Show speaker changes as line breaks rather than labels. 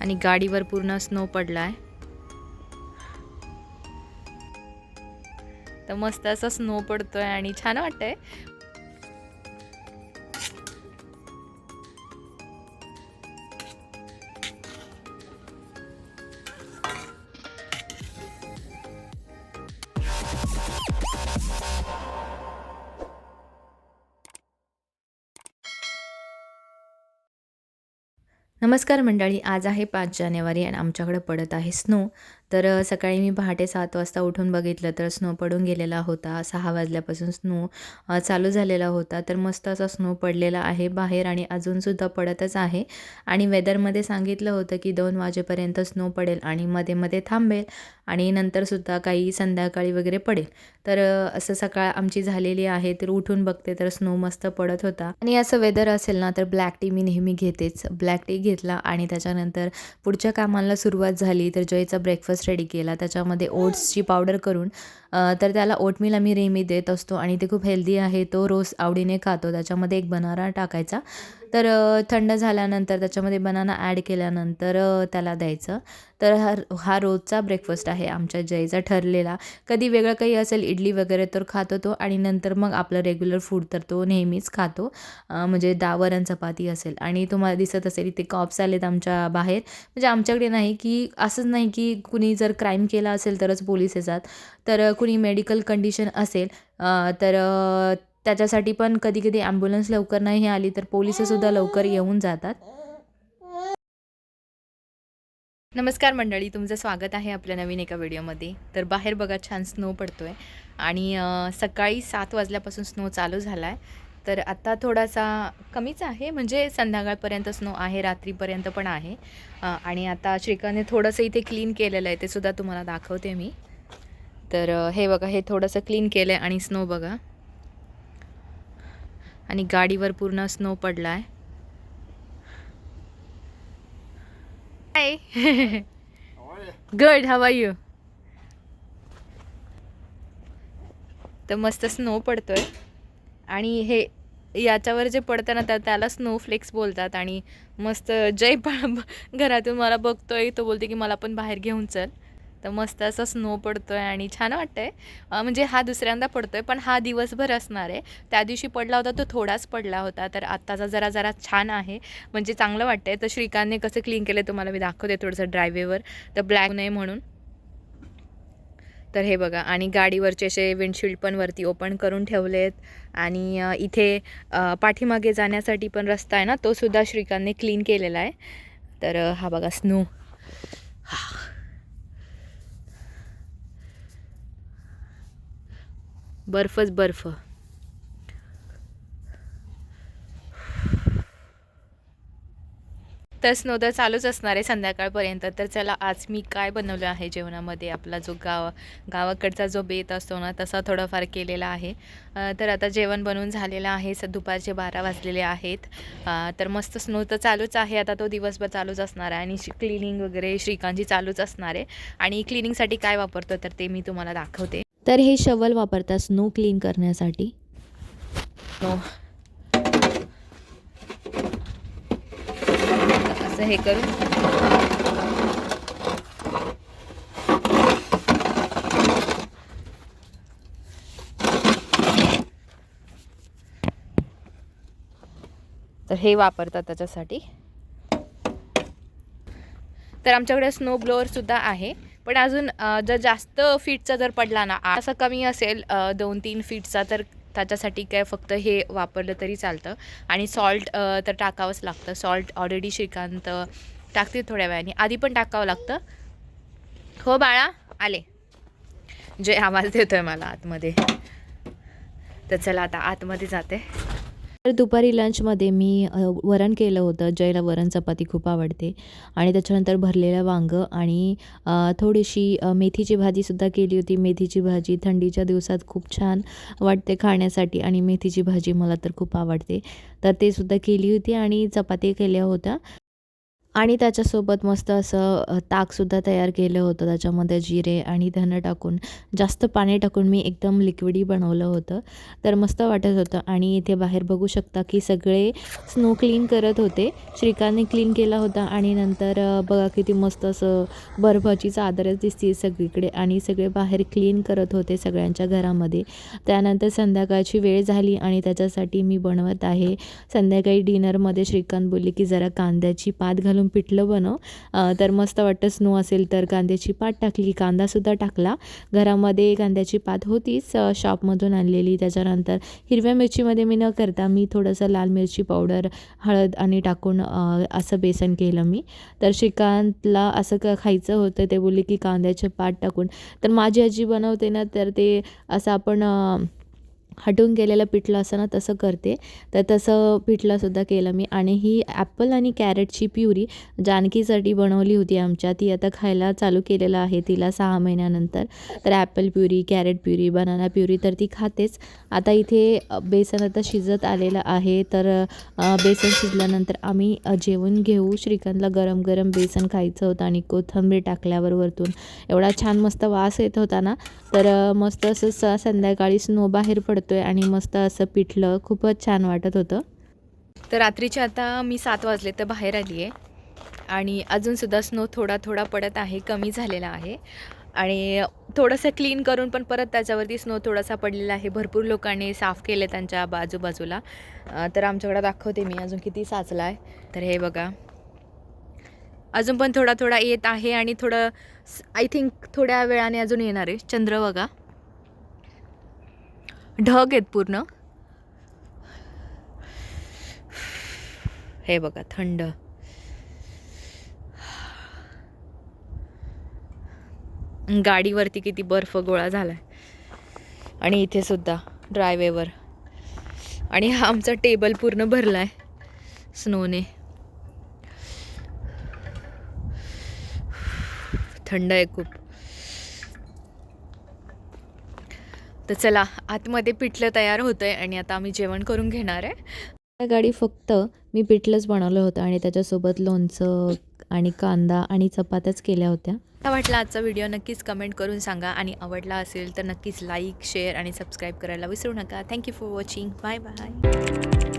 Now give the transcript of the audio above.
आणि गाडीवर पूर्ण स्नो पडला आहे तर मस्त असा स्नो पडतोय आणि छान वाटतंय. नमस्कार मंडळी आज आहे पाच जानेवारी आणि आमच्याकडे पडत आहे स्नो. तर सकाळी मी पहाटे सात वाजता उठून बघितलं तर स्नो पडून गेलेला होता. सहा वाजल्यापासून स्नो चालू झालेला होता. तर मस्त असा स्नो पडलेला आहे बाहेर आणि अजूनसुद्धा पडतच आहे. आणि वेदरमध्ये सांगितलं होतं की दोन वाजेपर्यंत स्नो पडेल आणि मध्ये मध्ये थांबेल आणि नंतरसुद्धा काही संध्याकाळी वगैरे पडेल. तर असं सकाळ आमची झालेली आहे. तर उठून बघते तर स्नो मस्त पडत होता. आणि असं वेदर असेल ना तर ब्लॅक टी मी नेहमी घेतेच. ब्लॅक टी घेतला आणि त्याच्यानंतर पुढच्या कामाला सुरुवात झाली. तर जयचा ब्रेकफास्ट रेडी केला त्याच्यामध्ये ओट्सची पावडर करून तर त्याला ओटमील आम्ही नेहमी देत असतो आणि ते खूप हेल्दी आहे तो रोज आवडीने खातो त्याच्यामध्ये एक बनारा टाकायचा. तर थंड झाल्यानंतर त्याच्यामध्ये बनाना ॲड केल्यानंतर त्याला द्यायचं. तर हा हा रोजचा ब्रेकफास्ट आहे आमच्या जयचा ठरलेला. कधी वेगळं काही असेल इडली वगैरे तर खातो तो आणि नंतर मग आपलं रेग्युलर फूड तर तो नेहमीच खातो. म्हणजे वरण चपाती असेल आणि तुम्हाला दिसत असेल इथे कॉप्स आलेत आमच्या बाहेर. म्हणजे आमच्याकडे नाही की असंच नाही की कुणी जर क्राईम केला असेल तरच पोलीस येतात. तर कुणी मेडिकल कंडिशन असेल तर त्याच्यासाठी पण कधी कधी ॲम्ब्युलन्स लवकर नाही आली तर पोलिससुद्धा लवकर येऊन जातात. नमस्कार मंडळी तुमचं स्वागत आहे आपल्या नवीन एका व्हिडिओमध्ये. तर बाहेर बघा छान स्नो पडतो आहे आणि सकाळी सात वाजल्यापासून स्नो चालू झाला आहे तर आत्ता थोडासा कमीच आहे म्हणजे संध्याकाळपर्यंत स्नो आहे रात्रीपर्यंत पण आहे. आणि आता श्रीकांतने थोडंसं इथे क्लीन केलेलं आहे ते सुद्धा तुम्हाला दाखवते मी. तर हे बघा हे थोडंसं क्लीन केलं आहे आणि स्नो बघा. आणि गाडीवर पूर्ण स्नो पडला आहे हाय गुड हवा यू तर मस्त स्नो पडतोय. आणि हे याच्यावर जे पडतं ना त्या त्याला स्नो फ्लेक्स बोलतात आणि मस्त जय पण घरातून मला बघतोय तो बोलते की मला पण बाहेर घेऊन चल. तर मस्त असा स्नो पडतो आहे आणि छान वाटतंय. आहे म्हणजे हा दुसऱ्यांदा पडतो आहे पण हा दिवसभर असणार आहे. त्या दिवशी पडला होता तो थोडाच पडला होता तर आत्ताचा जरा जरा छान आहे. म्हणजे चांगलं वाटतंय. तर श्रीकांतने कसं क्लीन केलं तुम्हाला मी दाखवते थोडंसं ड्रायवेवर तर ब्लॅक नाही म्हणून. तर हे बघा आणि गाडीवरचे असे विंडशील्ड पण वरती ओपन करून ठेवलेत. आणि इथे पाठीमागे जाण्यासाठी पण रस्ता आहे ना तो सुद्धा श्रीकांतने क्लीन केलेला आहे. तर हा बघा स्नो बर्फच बर्फ. तर स्नो तर चालूच असणार आहे संध्याकाळपर्यंत. तर चला आज मी काय बनवलं आहे जेवणामध्ये? आपला जो गाव गावाकडचा जो बेत असतो ना तसा थोडाफार केलेला आहे. तर आता जेवण बनवून झालेलं आहे. स दुपारचे बारा वाजलेले आहेत. तर मस्त स्नो तर चालूच आहे. आता तो दिवसभर चालूच असणार आहे. आणि क्लिनिंग वगैरे श्रीकांतची चालूच असणार आहे. आणि क्लिनिंगसाठी काय वापरतो तर ते मी तुम्हाला दाखवते.
तर हे शवल वापरतात स्नो क्लीन करण्यासाठी?
हो. असं हे करू. तर हे वापरतात त्याच्यासाठी. तर आमच्याकडे स्नो ब्लोअर सुद्धा आहे. पण अजून जर जास्त फीटचा जर पडला ना असं कमी असेल दोन तीन फीटचा तर त्याच्यासाठी काय फक्त हे वापरलं तरी चालतं. आणि सॉल्ट तर टाकावंच लागतं. सॉल्ट ऑलरेडी श्रीकांत टाकते थोड्या वेळाने. आधी पण टाकावं लागतं. हो बाळा आले. जे आवाज देतोय मला आतमध्ये. तर चला आता आतमध्ये जाते.
तर दुपारी लंचमध्ये मी वरण केलं होतं. जयला वरण चपाती खूप आवडते. आणि त्याच्यानंतर भरलेलं वांगं आणि थोडीशी मेथीची भाजीसुद्धा केली होती. मेथीची भाजी थंडीच्या दिवसात खूप छान वाटते खाण्यासाठी आणि मेथीची भाजी मला तर खूप आवडते. तर ते सुद्धा केली होती आणि चपाती केल्या होत्या. आणि त्याच्यासोबत मस्त असं ताकसुद्धा तयार केलं होतं. त्याच्यामध्ये जिरे आणि धनं टाकून जास्त पाणी टाकून मी एकदम लिक्विडी बनवलं होतं. तर मस्त वाटत होतं. आणि इथे बाहेर बघू शकता की सगळे स्नो क्लीन करत होते. श्रीकांतने क्लीन केला होता आणि नंतर बघा किती मस्त असं बर्फाची चादरच दिसते सगळीकडे आणि सगळे बाहेर क्लीन करत होते सगळ्यांच्या घरामध्ये. त्यानंतर संध्याकाळची वेळ झाली आणि त्याच्यासाठी मी बनवत आहे. संध्याकाळी डिनरमध्ये श्रीकांत बोलले की जरा कांद्याची पात घालून पिठलं बनव. तर मस्त वाटतं स्नो असेल तर कांद्याची पात टाकली कांदासुद्धा टाकला. घरामध्ये कांद्याची पात होतीच शॉपमधून आणलेली. त्याच्यानंतर हिरव्या मिरचीमध्ये मी न करता मी थोडंसं लाल मिरची पावडर हळद आणि टाकून असं बेसन केलं मी. तर श्रीकांतला असं क खायचं होतं ते बोलले की कांद्याचे पात टाकून. तर माझी आजी बनवते ना तर ते असं आपण हटून केलेलं पिठलं असं ना तसं करते. तर तसं पिठलंसुद्धा केलं मी. आणि ही ॲपल आणि कॅरेटची प्युरी जानकीसाठी बनवली होती आमच्या. ती आता खायला चालू केलेलं आहे तिला सहा महिन्यानंतर. तर apple puree carrot puree banana puree तर ती खातेच. आता इथे बेसन आता शिजत आलेलं आहे. तर बेसन शिजल्यानंतर आम्ही जेवण घेऊ. श्रीकांतला गरम गरम बेसन खायचं होतं आणि कोथिंबीर टाकल्यावर वरतून. एवढा छान मस्त वास येत होता ना. तर मस्त असं स संध्याकाळी स्नो बाहेर पडतो. आहे आणि मस्त असं पिठलं खूपच छान वाटत होतं.
तर रात्रीचे आता मी सात वाजले तर बाहेर आली आहे आणि अजूनसुद्धा स्नो थोडा थोडा पडत आहे कमी झालेला आहे. आणि थोडंसं क्लीन करून पण परत त्याच्यावरती स्नो थोडासा पडलेला आहे. भरपूर लोकांनी साफ केले त्यांच्या बाजूबाजूला. तर आमच्याकडे दाखवते मी अजून किती साचला आहे तर हे बघा. अजून पण थोडा थोडा येत आहे आणि थोडं आय थिंक थोड्या वेळाने अजून येणार आहे. चंद्र बघा. ढग आहेत पूर्ण. हे बघा थंड. गाडीवरती किती बर्फ गोळा झालाय. आणि इथे सुद्धा ड्रायवेवर आणि हा आमचा टेबल पूर्ण भरलाय स्नोने. थंड आहे खूप. तर चला आतमध्ये पिठलं तयार होतंय आणि आता आम्ही जेवण करून घेणार आहे.
त्या गाडी फक्त मी पिठलंच बनवलं होतं आणि त्याच्यासोबत लोणचं आणि कांदा आणि चपात्याच केल्या होत्या.
आता वाटला आजचा व्हिडिओ नक्कीच कमेंट करून सांगा. आणि आवडला असेल तर नक्कीच लाईक शेअर आणि सबस्क्राईब करायला विसरू नका. Thank you for watching bye bye